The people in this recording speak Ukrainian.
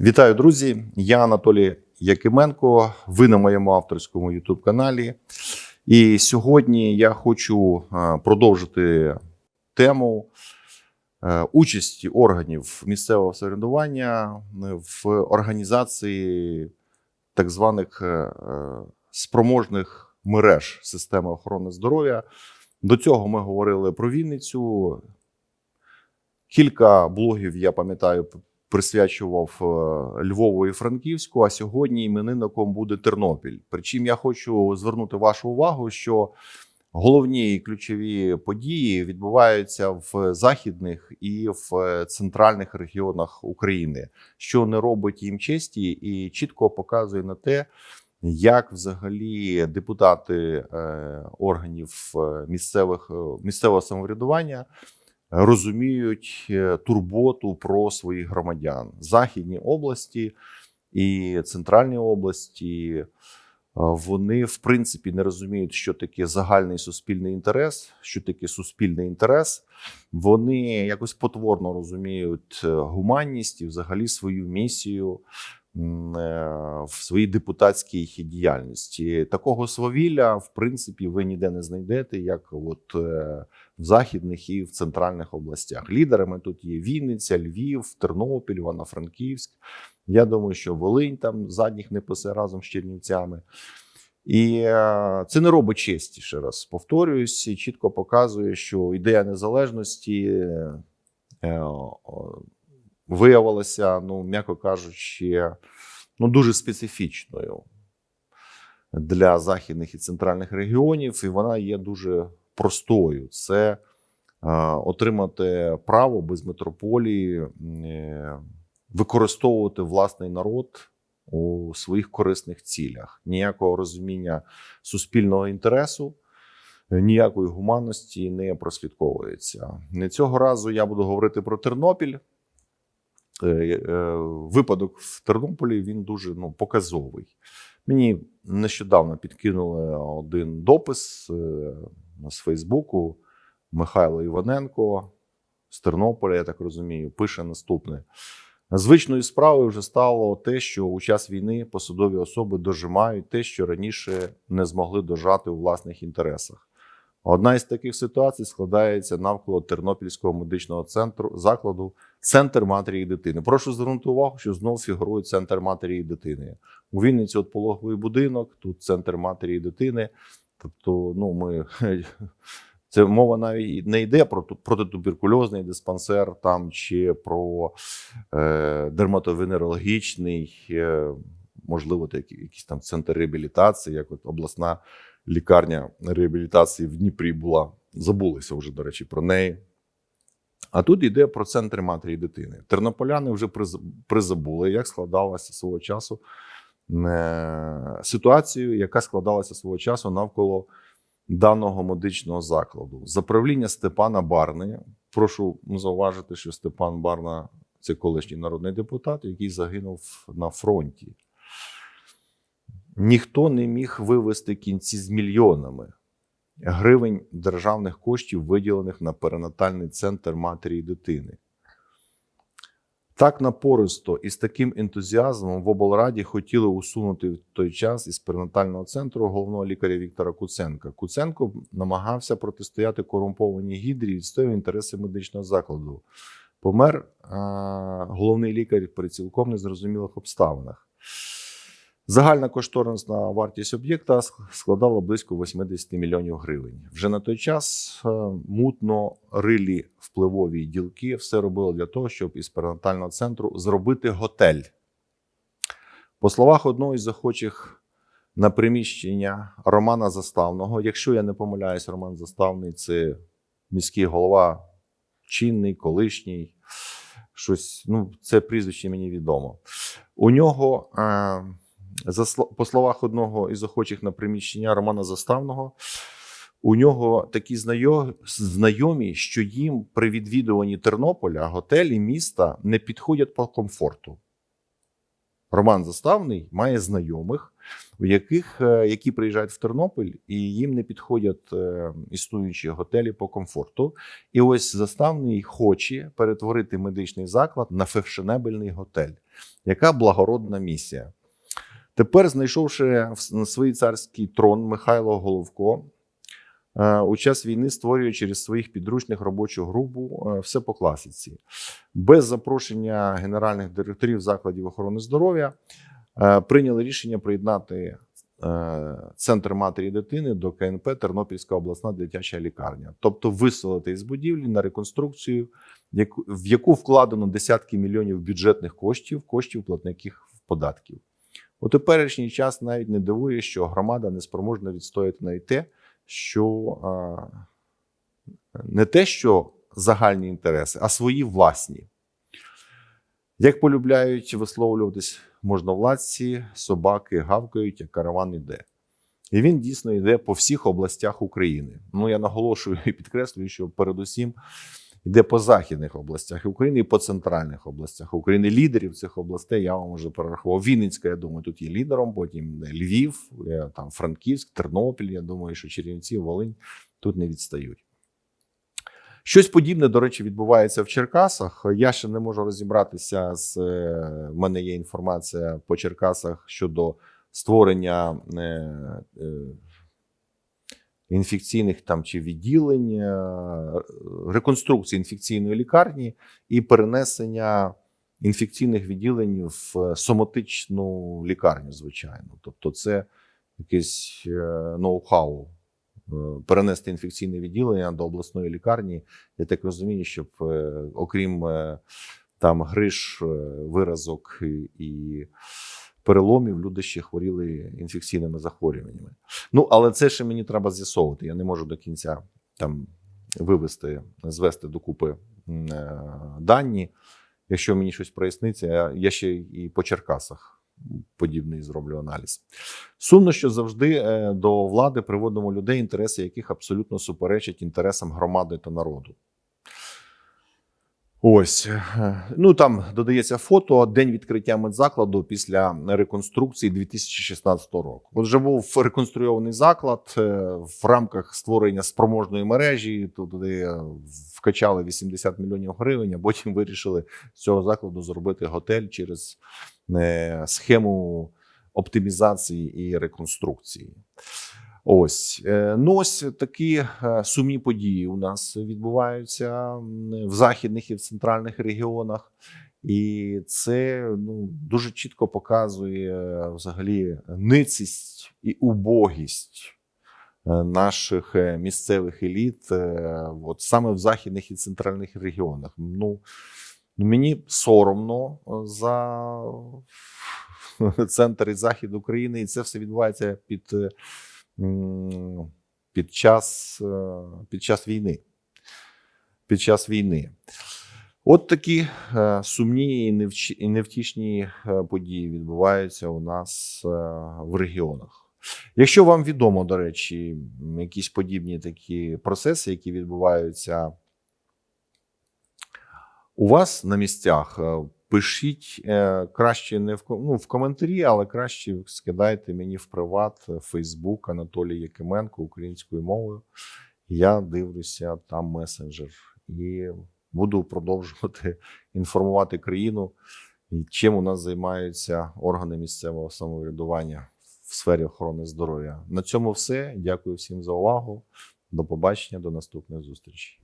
Вітаю, друзі! Я Анатолій Якименко. Ви на моєму авторському youtube каналі. І сьогодні я хочу е, продовжити тему е, участі органів місцевого самоврядування в організації так званих е, е, спроможних мереж системи охорони здоров'я. До цього ми говорили про Вінницю. Кілька блогів, я пам'ятаю, присвячував е, Львову і Франківську. А сьогодні іменинником буде Тернопіль. Причому я хочу звернути вашу увагу, що головні ключові події відбуваються в західних і в центральних регіонах України, що не робить їм честі, і чітко показує на те. Як взагалі депутати е, органів е, місцевих е, місцевого самоврядування розуміють е, турботу про своїх громадян західні області і центральні області. е, Вони в принципі не розуміють, що таке загальний суспільний інтерес, що таке суспільний інтерес. Вони якось потворно розуміють е, гуманність і взагалі свою місію в своїй депутатській діяльності. Такого свавілля, в принципі, ви ніде не знайдете, як от е, в західних і в центральних областях. Лідерами тут є Вінниця, Львів, Тернопіль, Івано-Франківськ. Я думаю, що Волинь там задніх не пасе разом з Чернівцями. І е, це не робить честі, ще раз повторююсь, і чітко показує, що ідея незалежності е, е, виявилася, ну, м'яко кажучи, ну, дуже специфічною для західних і центральних регіонів, і вона є дуже простою. Це е, отримати право без метрополії, е, використовувати власний народ у своїх корисних цілях. Ніякого розуміння суспільного інтересу, е, ніякої гуманності не прослідковується. Не цього разу я буду говорити про Тернопіль. Е, е, Випадок в Тернополі він дуже ну, показовий. Мені нещодавно підкинули один допис е, з Фейсбуку. Михайло Іваненко з Тернополя, я так розумію, пише наступне: звичною справою вже стало те, що у час війни посадові особи дожимають те, що раніше не змогли дожати у власних інтересах. Одна із таких ситуацій складається навколо Тернопільського медичного центру закладу Центр матері і дитини. Прошу звернути увагу, що знов фігурує центр матері і дитини. У Вінниці от пологовий будинок, тут центр матері і дитини. Тобто, ну ми це мова навіть не йде про протитуберкульозний диспансер там чи про е, дерматовенерологічний, е, можливо, якийсь там центр реабілітації, як от обласна лікарня реабілітації в Дніпрі була. Забулися вже, до речі, про неї. А тут йде про центр матері і дитини. Тернополяни вже призабули, як складалася свого часу е, ситуацію, яка складалася свого часу навколо даного медичного закладу. За правління Степана Барни, прошу зауважити, що Степан Барна це колишній народний депутат, який загинув на фронті. Ніхто не міг вивести кінці з мільйонами гривень державних коштів, виділених на перинатальний центр матері і дитини. Так напористо і з таким ентузіазмом в облраді хотіли усунути в той час із перинатального центру головного лікаря Віктора Куценка. Куценко намагався протистояти корумпованій гідрі і відстоював інтереси медичного закладу. Помер а, головний лікар при цілком незрозумілих обставинах. Загальна кошторисна вартість об'єкта складала близько 80 мільйонів гривень. Вже на той час е, мутно рилі впливові ділки все робили для того, щоб із перинатального центру зробити готель. По словах одного із охочих на приміщення Романа Заставного, якщо я не помиляюсь, Роман Заставний це міський голова, чинний, колишній. Щось, ну, це прізвище мені відомо. У нього. Е, за по словах одного із охочих на приміщення Романа Заставного, у нього такі знайомі, що їм при відвідуванні Тернополя готелі міста не підходять по комфорту. Роман Заставний має знайомих, у яких е, які приїжджають в Тернопіль, і їм не підходять е, існуючі готелі по комфорту. І ось заставний хоче перетворити медичний заклад на фешенебельний готель. Яка благородна місія? Тепер, знайшовши на свій царський трон Михайло Головко, е, у час війни створює через своїх підручних робочу групу е, все по класиці. Без запрошення генеральних директорів закладів охорони здоров'я е, прийняли рішення приєднати центр матері і дитини до КНП Тернопільська обласна дитяча лікарня, тобто виселити із будівлі на реконструкцію, в яку вкладено десятки мільйонів бюджетних коштів, коштів платників податків. У теперішній час навіть не дивує, що громада не спроможна відстояти навіть те, що не те, що загальні інтереси, а свої власні. Як полюбляють висловлюватись можновладці, собаки гавкають, а караван іде. І він дійсно йде по всіх областях України. Ну я наголошую і підкреслюю, що передусім йде по західних областях України і по центральних областях України. Лідерів цих областей я вам вже перерахував. Вінницька, я думаю, тут є лідером. Потім Львів, е, там Франківськ, Тернопіль. Я думаю, що Чернівці, Волинь тут не відстають. Щось подібне, до речі, відбувається в Черкасах. Я ще не можу розібратися з е, в мене є інформація по Черкасах щодо створення е, інфекційних там чи відділень, е, реконструкції інфекційної лікарні і перенесення інфекційних відділень в соматичну лікарню, звичайно. Тобто, це якесь е, ноу-хау. е, Перенести інфекційне відділення до обласної лікарні, я так розумію, щоб окрім там гриж, е, виразок і переломів, люди ще хворіли інфекційними захворюваннями. Ну, але це ще мені треба з'ясовувати. Я не можу до кінця там вивести, звести докупи е, дані. Якщо мені щось проясниться, я, ще і по Черкасах подібний зроблю аналіз. Сумно, що завжди е, до влади приводимо людей, інтереси яких абсолютно суперечать інтересам громади та народу. Ось е, ну там додається фото день відкриття медзакладу після реконструкції 2016 року. От вже був реконструйований заклад е, в рамках створення спроможної мережі. Туди е, вкачали 80 мільйонів гривень, а потім вирішили з цього закладу зробити готель через схему оптимізації і реконструкції. Ось Е, ну ось такі е, сумні події у нас відбуваються в західних і в центральних регіонах, і це ну дуже чітко показує е, взагалі ницість і убогість наших місцевих еліт, от саме в західних і центральних регіонах. Ну мені соромно за центр і захід України, і це все відбувається під. Під час, е, під час війни. Під час війни. От такі е, сумні і невтішні е, події відбуваються у нас в регіонах. Якщо вам відомо, до речі, якісь подібні такі процеси, які відбуваються у вас на місцях, пишіть е, краще не в, ну, в коментарі, але краще скидайте мені в приват Фейсбук Анатолій Якименко українською мовою. Я дивлюся там месенджер і буду продовжувати інформувати країну, чим у нас займаються органи місцевого самоврядування в сфері охорони здоров'я. На цьому все. Дякую всім за увагу. До побачення, до наступних зустрічей.